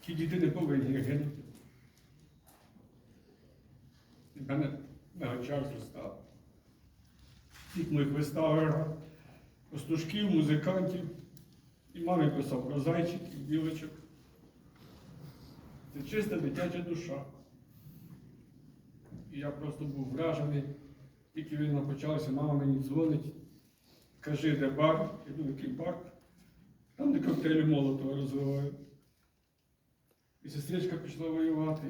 Ті діти не повинні гинути. І мене на очах зростав. Всіх моїх виставах пастушків, музикантів. І мамі писав про зайчиків, білочок. Це чиста дитяча душа. І я просто був вражений. Тільки війна почалася, мама мені дзвонить. Кажи, де бар? Думаю, який бар? Там, де коктейлі Молотова розливають. І сестричка пішла воювати.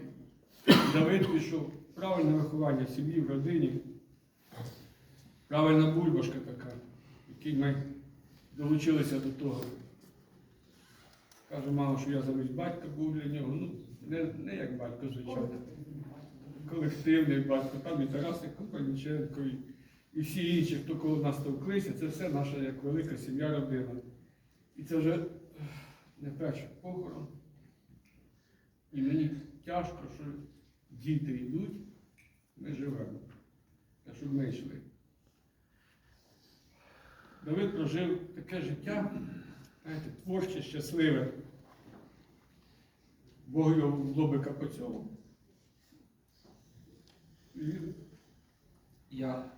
І Давид пішов. Правильне виховання в сім'ї, в родині. Правильна бульбашка така, якій ми долучилися до того. Каже, мама, що я замість батька був для нього. Ну, не, не як батько, звичайно. Колективний батько, там і Тарасик Копаніченко, і, і всі інші, хто коло нас товклися, це все наша як велика сім'я, родина. І це вже не перший похорон. І мені тяжко, що діти йдуть, ми живемо. Та щоб ми йшли. Давид прожив таке життя, знаєте, творче, щасливе. Бог його в лобика по цьому. І я,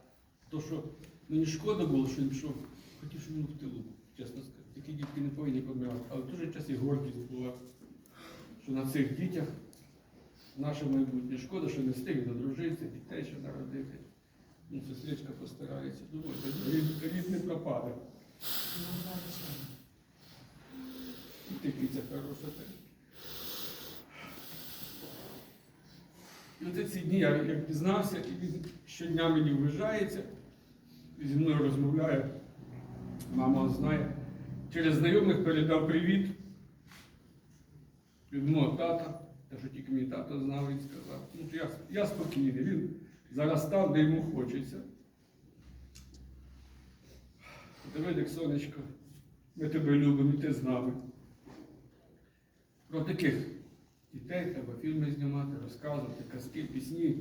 то що мені шкода було, що він пішов, хотів, щоб він в тилу, чесно сказати. Такі дітки не повинні помирати. Але в той час і гордість була, що на цих дітях наше майбутнє. Шкода, що не встиг одружитися, дітей ще народити. Ну, сестричка постарається. Думаю, рід, не пропаде. І ти киця хороша. ти. І от ці дні я як пізнався, і він щодня мені вважається, зі мною розмовляє. Мама знає. Через знайомих передав привіт від мого тата, те, що тільки мій тато знав, він сказав. Ну, я, я спокійний, він зараз там, де йому хочеться. Давидик, сонечко, ми тебе любимо, і ти з нами. Про таких дітей треба фільми знімати, розказувати, казки, пісні.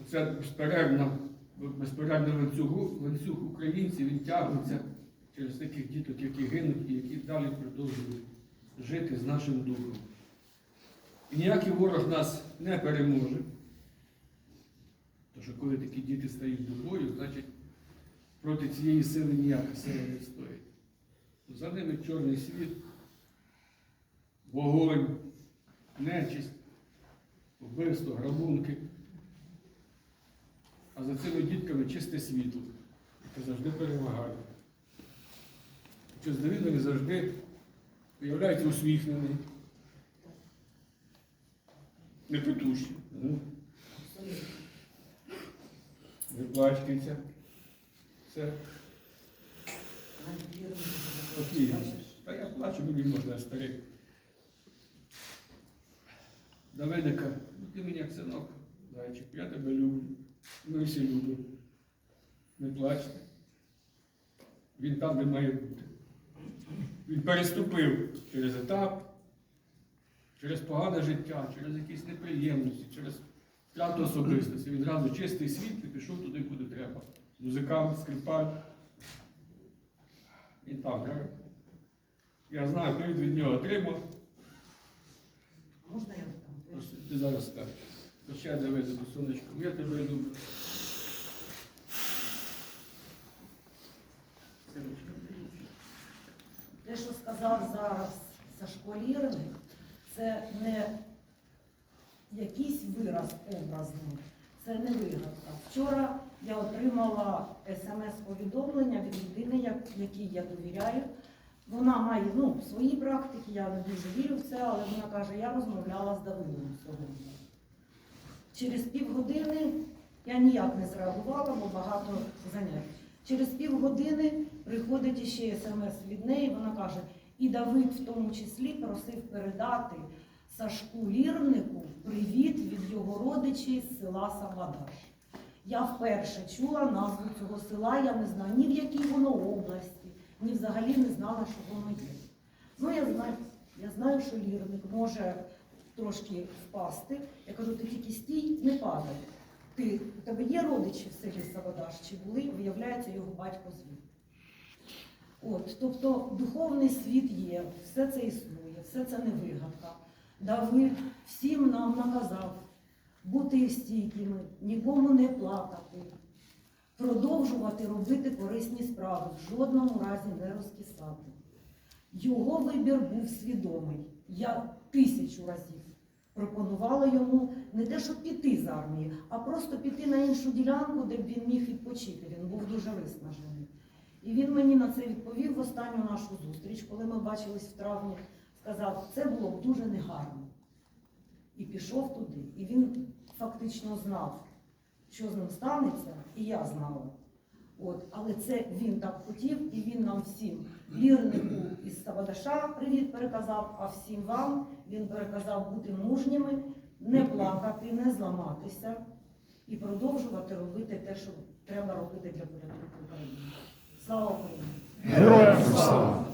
Оце безперервна, безперервний ланцюг, ланцюг українців, він тягнеться через таких діток, які гинуть і які далі продовжують жити з нашим духом. І ніякий ворог нас не переможе. Тому що коли такі діти стають до бою, значить проти цієї сили ніяка сила не стоїть. За ними чорний світ, вогонь, нечисть, вбивство, грабунки. А за цими дітками чисте світло, яке завжди перемагає. Щось Давидові завжди виявляється усміхнений, непотушний. Ну, Не плачкається. Все спокійно. Та я плачу, мені можна старий. Давидика, ну ти мені як синок, зайчик, я тебе люблю. Ми всі любимо. Не плачте. Він там, де має бути. Він переступив через етап, через погане життя, через якісь неприємності, через втрату особистості. Він одразу чистий світ і пішов туди, куди треба. Музикант, скрипаль. Він там грає. Я знаю, привід від нього отримав. Можна я там? Ти зараз скажеш. Прощай, Давиду, сонечко, я тебе люблю. Те, що сказав зараз Сашко Лірник, це не якийсь вираз образний, це не вигадка. Вчора я отримала смс-повідомлення від людини, якій я довіряю. Вона має ну, в своїй практиці, я не дуже вірю в це, але вона каже, я розмовляла з Давидом сьогодні. Через півгодини я ніяк не зреагувала, бо багато занять. Через півгодини приходить іще смс від неї, вона каже, і Давид в тому числі просив передати Сашку Лірнику привіт від його родичів з села Сабадаш. Я вперше чула назву цього села, я не знаю ні в якій воно області, ні взагалі не знала, що воно є. Ну, я знаю, я знаю, що лірник може трошки впасти. Я кажу, ти тільки стій, не падай. Ти, у тебе є родичі в селі Савадаш, чи були, виявляється, його батько звів. От, тобто духовний світ є, все це існує, все це не вигадка. Давид всім нам наказав бути стійкими, нікому не плакати, продовжувати робити корисні справи, в жодному разі не розкисати. Його вибір був свідомий. Я тисячу разів пропонувала йому не те, щоб піти з армії, а просто піти на іншу ділянку, де б він міг відпочити. Він був дуже виснажений. І він мені на це відповів в останню нашу зустріч, коли ми бачились в травні, сказав, це було б дуже негарно. І пішов туди. І він фактично знав, що з ним станеться, і я знала. От, Але це він так хотів, і він нам всім вірнику із Савадаша привіт переказав, а всім вам він переказав бути мужніми, не плакати, не зламатися і продовжувати робити те, що треба робити для порядку України. Слава Україні! Героям слава!